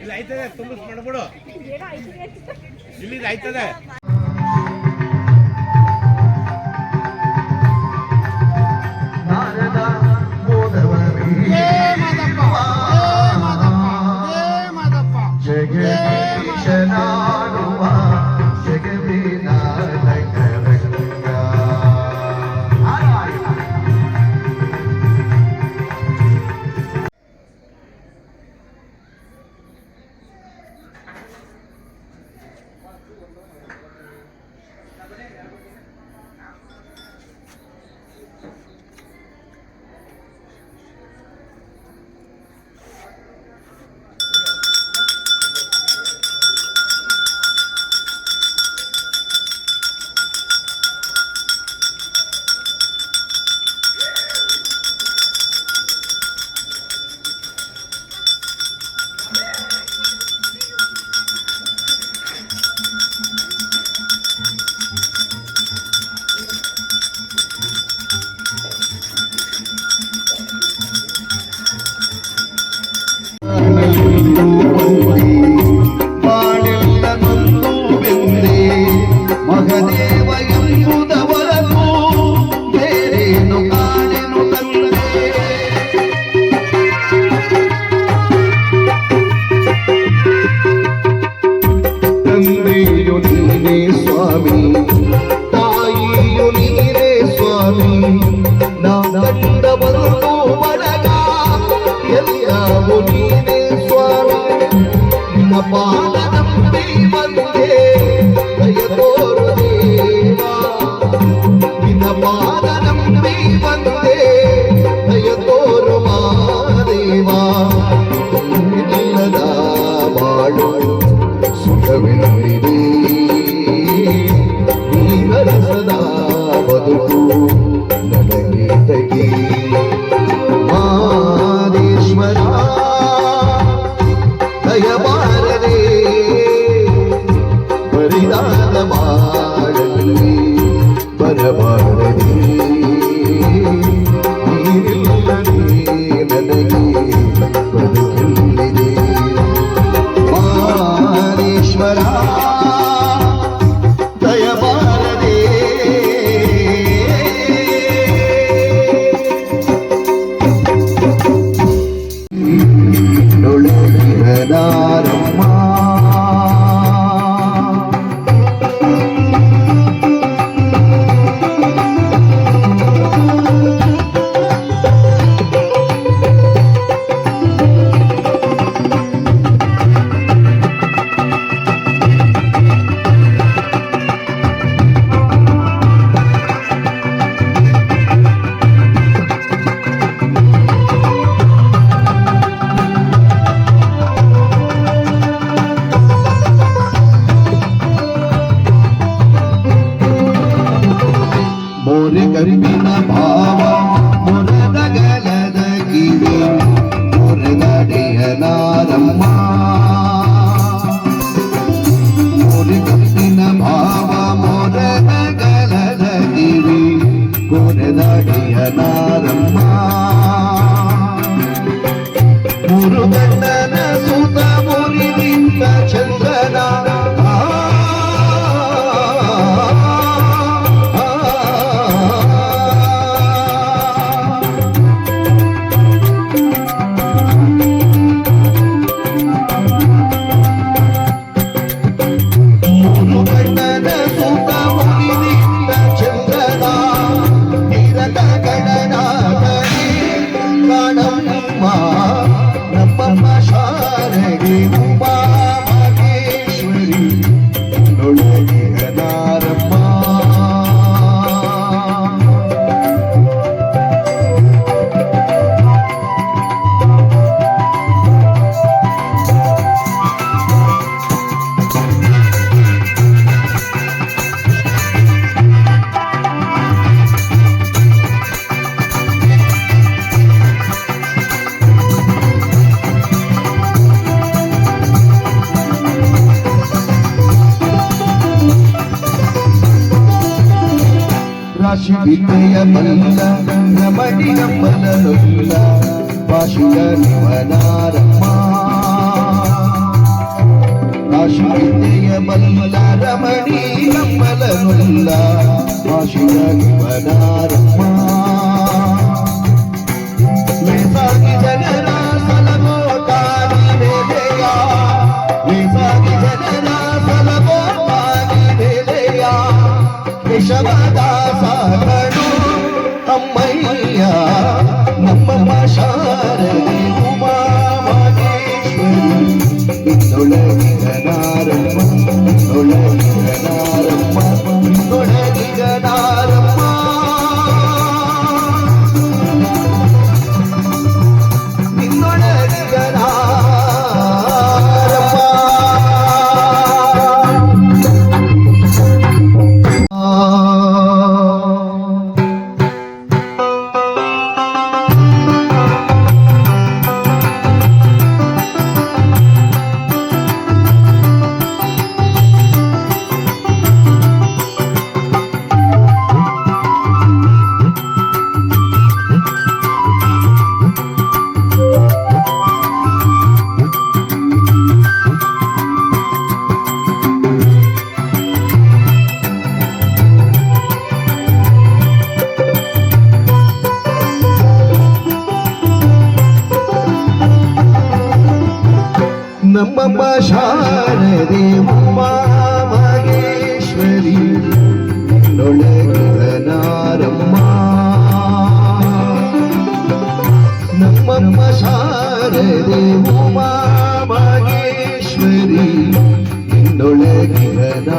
ಇಲ್ಲ ಆಯ್ತದೆ ತುಂಬಿಸ್ಕೊಂಡ್ಬಿಡು ಇಲ್ಲಿ ಆಯ್ತದೆ. സമാധാനം നീ വന്നേ നയത്തോരുമാ ദൈവാ നല്ലതാ വാഴോ സുഖവിനിതീ സദാ വധു നടകീതകീ ಪರಿದಾನ ಮಾಡಲಿ ಬರಬಾರ ಕಾಶಿ ವಿದ್ಯೆಯ ಬಲ್ಲ ರಮಣಿ ನಮ್ಮಲನುಲ್ಲ ಭಾಷೆಯ ನಿವನಾರಮ್ಮ ಕಾಶಿ ವಿದ್ಯೆಯ ಬಲ್ಲ ರಮಣಿ ನಮ್ಮಲನುಲ್ಲ ಭಾಷೆಯ ನಿವನಾರಮ್ಮ ನಮ್ಮಮ್ಮ ಶಾರದೆ ಉಮಾ ಮಹೇಶ್ವರಿ ನೊಳಗಿರನಾರಮ್ಮ. ನಮ್ಮಮ್ಮ ಶಾರದೆ ಉಮಾ ಮಹೇಶ್ವರಿ ಕಮ್ಮಗೊಲ್ಲನ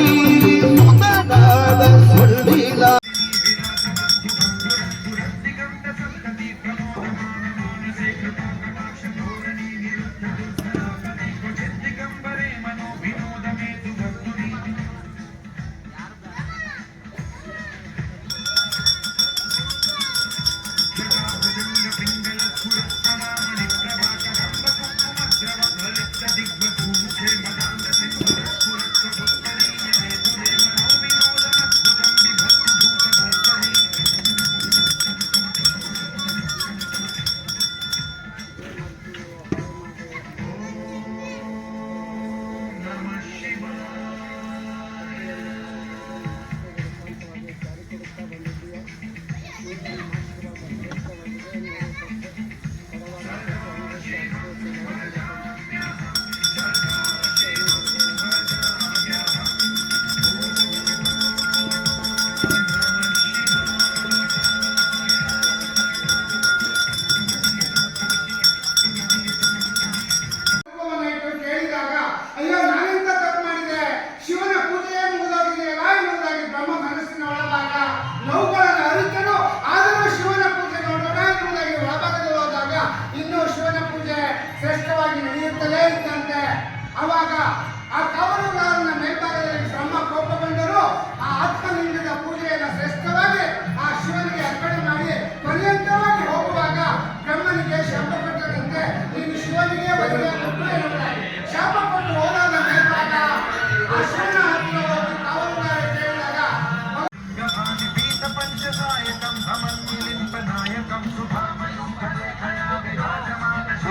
I'm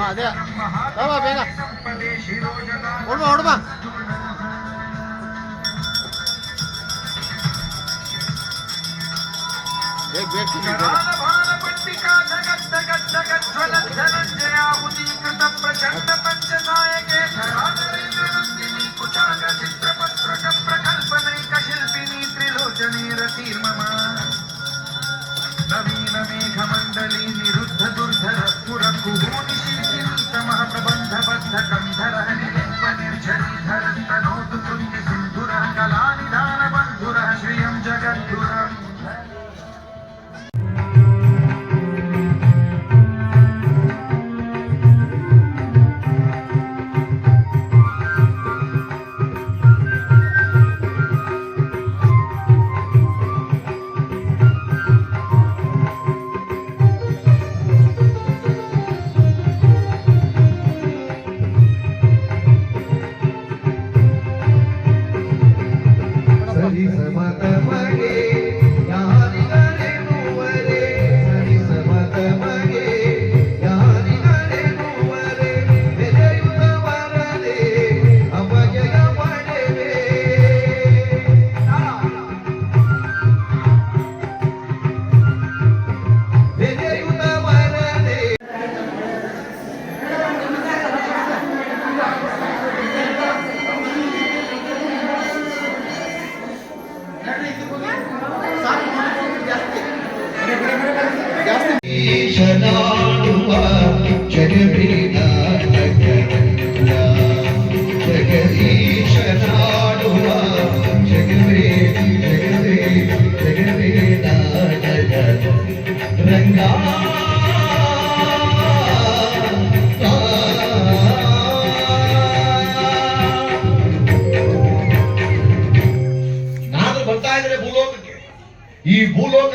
ಅದೇ ಬಾಬಾ ಬೇಗ ಹೊಡ್ಬಾ ಹೊಡ್ಬಾ ಬೇಗ ಬೇಗ ತಿನ್ನಿ, ಬೇಗ. ನವೀನ ಮೇಘಮಂಡಲಿ నవీన మేఘమండలి నిరుద్ధ దుర్ధర పురకు నిశీలింత మహప్రబంధ బద్ధ కంధర నిర్వనిర్జరీధర తనోతు సింధుర కళాని ಜಾಸ್ತಿ. ఈ భూలోక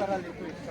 ಬರಲ್ಲ ಇತ್ತು ಇಷ್ಟ